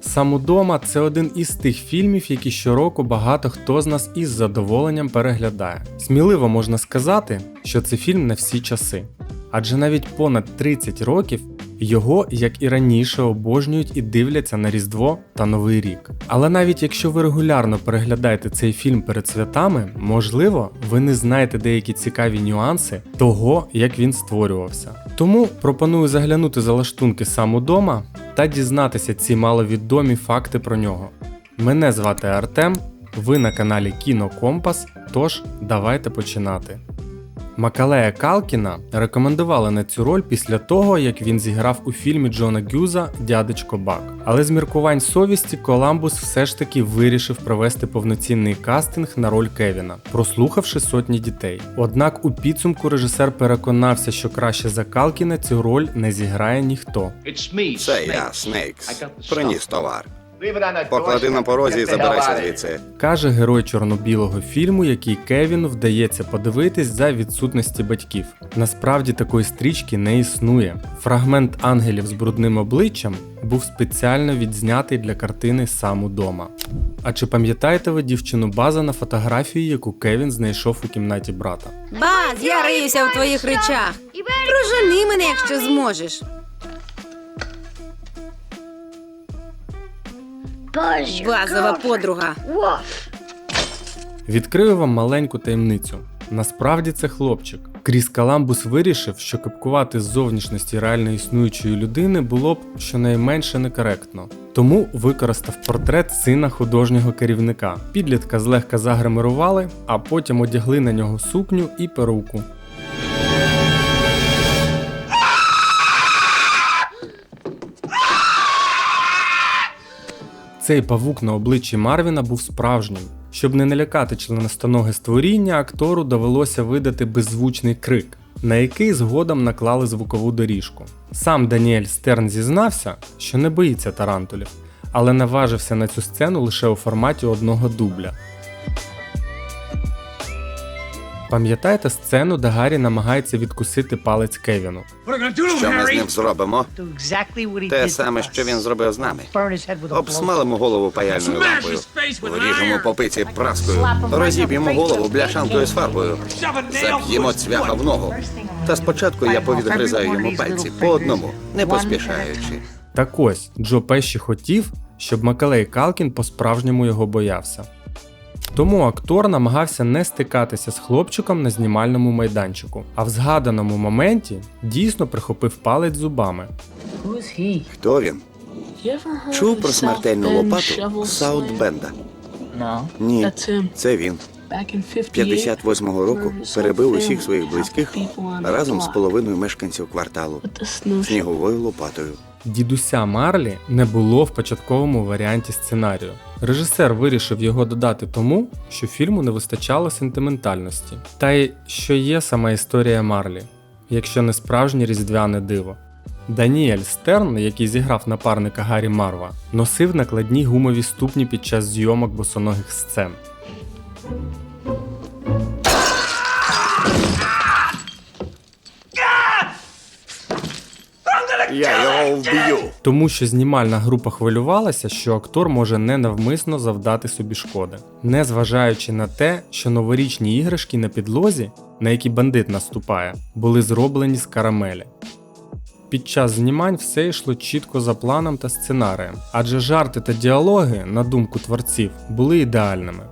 Сам удома це один із тих фільмів, які щороку багато хто з нас із задоволенням переглядає. Сміливо можна сказати, що це фільм на всі часи. Адже навіть понад 30 років його, як і раніше, обожнюють і дивляться на Різдво та Новий рік. Але навіть якщо ви регулярно переглядаєте цей фільм перед святами, можливо, ви не знаєте деякі цікаві нюанси того, як він створювався. Тому пропоную заглянути за лаштунки сам удома та дізнатися ці маловідомі факти про нього. Мене звати Артем, ви на каналі Кіно Компас, тож давайте починати. Макалея Калкіна рекомендували на цю роль після того, як він зіграв у фільмі Джона Гюза Дядечко Бак. Але з міркувань совісті Коламбус все ж таки вирішив провести повноцінний кастинг на роль Кевіна, прослухавши сотні дітей. Однак у підсумку режисер переконався, що краще за Калкіна цю роль не зіграє ніхто. Це я, Снейкс. Приніс товар. Поклади на порозі і забирайся звідси. каже герой чорно-білого фільму, який Кевіну вдається подивитись за відсутності батьків. Насправді такої стрічки не існує. Фрагмент ангелів з брудним обличчям був спеціально відзнятий для картини сам удома. А чи пам'ятаєте ви дівчину База на фотографії, яку Кевін знайшов у кімнаті брата? Баз, я риюся в твоїх речах. Прожени мене, якщо зможеш. Базова подруга. Відкрию вам маленьку таємницю. Насправді це хлопчик. Кріс Каламбус вирішив, що капкувати з зовнішності реально існуючої людини було б щонайменше некоректно. Тому використав портрет сина художнього керівника. Підлітка злегка загримирували, а потім одягли на нього сукню і перуку. Цей павук на обличчі Марвіна був справжнім. Щоб не налякати членостоноге створіння, актору довелося видати беззвучний крик, на який згодом наклали звукову доріжку. Сам Даніель Стерн зізнався, що не боїться тарантулів, але наважився на цю сцену лише у форматі одного дубля. Пам'ятаєте сцену, де Гаррі намагається відкусити палець Кевіну? Що ми з ним зробимо? Те саме, що він зробив з нами. Обсмалимо голову паяльною лампою, вріжемо по пиці праскою, розіб'ємо голову бляшанкою з фарбою, заб'ємо цвяха в ногу. Та спочатку я повідгризаю йому пальці по одному, не поспішаючи. Так ось Джо Пеші хотів, щоб Макалей Калкін по-справжньому його боявся. Тому актор намагався не стикатися з хлопчиком на знімальному майданчику, а в згаданому моменті дійсно прихопив палець зубами. Хто він? Чув про смертельну лопату Саутбенда? Ні, це він. 58-го року перебив усіх своїх близьких разом з половиною мешканців кварталу сніговою лопатою. Дідуся Марлі не було в початковому варіанті сценарію. Режисер вирішив його додати тому, що фільму не вистачало сентиментальності, та й що є сама історія Марлі, якщо не справжнє різдвяне диво. Даніель Стерн, який зіграв напарника Гаррі Марва, носив накладні гумові ступні під час зйомок босоногих сцен. Вб'ю. Тому що знімальна група хвилювалася, що актор може ненавмисно завдати собі шкоди, незважаючи на те, що новорічні іграшки на підлозі, на які бандит наступає, були зроблені з карамелі. Під час знімань все йшло чітко за планом та сценарієм, адже жарти та діалоги, на думку творців, були ідеальними.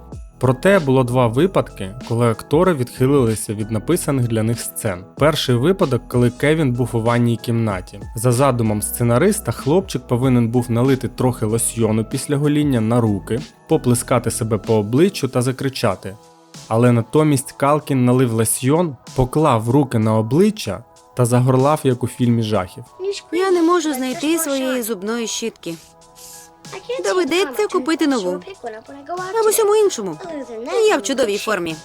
Проте було два випадки, коли актори відхилилися від написаних для них сцен. Перший випадок, коли Кевін був у ванній кімнаті. За задумом сценариста, хлопчик повинен був налити трохи лосьйону після гоління на руки, поплескати себе по обличчю та закричати. Але натомість Калкін налив лосьйон, поклав руки на обличчя та загорлав, як у фільмі жахів. Я не можу знайти своєї зубної щітки. Доведеться купити нову. Або всьому іншому. Я в чудовій формі.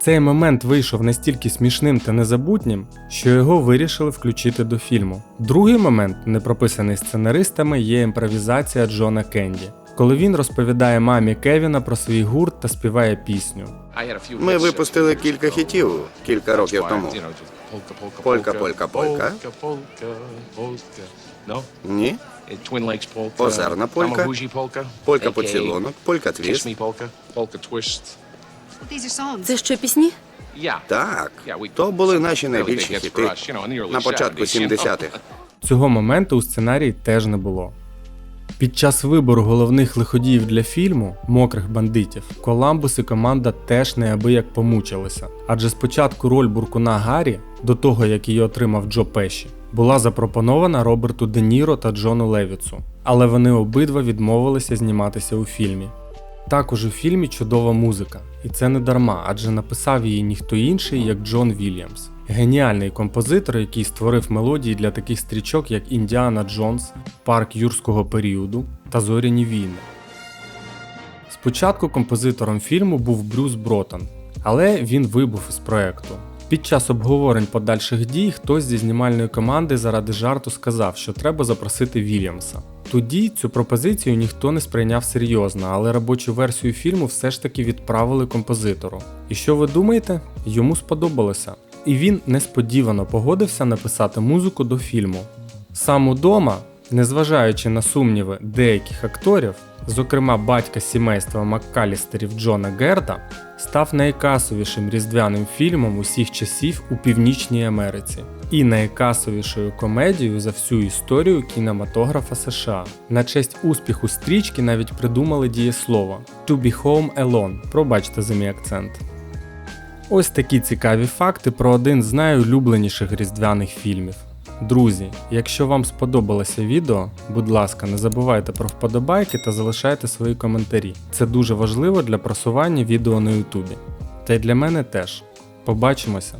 Цей момент вийшов настільки смішним та незабутнім, що його вирішили включити до фільму. Другий момент, не прописаний сценаристами, є імпровізація Джона Кенді, коли він розповідає мамі Кевіна про свій гурт та співає пісню. Ми випустили кілька хітів кілька років тому. Полька, полька, полька. Ні. Озерна полька. Полька поцілунок, полька твіст. Це що, пісні? Так, то були наші найбільші хіти на початку 70s, you know. 70-х. Цього моменту у сценарії теж не було. Під час вибору головних лиходіїв для фільму мокрих бандитів Коламбус і команда теж неабияк помучилися. Адже спочатку роль буркуна Гаррі, до того як її отримав Джо Пеші, була запропонована Роберту Де Ніро та Джону Левіцу, але вони обидва відмовилися зніматися у фільмі. Також у фільмі чудова музика, і це не дарма, адже написав її ніхто інший, як Джон Вільямс. Геніальний композитор, який створив мелодії для таких стрічок, як Індіана Джонс, Парк юрського періоду та Зоряні війни. Спочатку композитором фільму був Брюс Бротон, але він вибув із проекту. Під час обговорень подальших дій хтось зі знімальної команди заради жарту сказав, що треба запросити Вільямса. Тоді цю пропозицію ніхто не сприйняв серйозно, але робочу версію фільму все ж таки відправили композитору. І що ви думаєте? Йому сподобалося. І він несподівано погодився написати музику до фільму. Сам удома, незважаючи на сумніви деяких акторів, зокрема батька сімейства Маккалістерів Джона Герда, став найкасовішим різдвяним фільмом усіх часів у Північній Америці і найкасовішою комедією за всю історію кінематографа США. На честь успіху стрічки навіть придумали дієслово To be home alone. Пробачте за мій акцент. Ось такі цікаві факти про один з найулюбленіших різдвяних фільмів. Друзі, якщо вам сподобалося відео, будь ласка, не забувайте про вподобайки та залишайте свої коментарі. Це дуже важливо для просування відео на Ютубі. Та й для мене теж. Побачимося!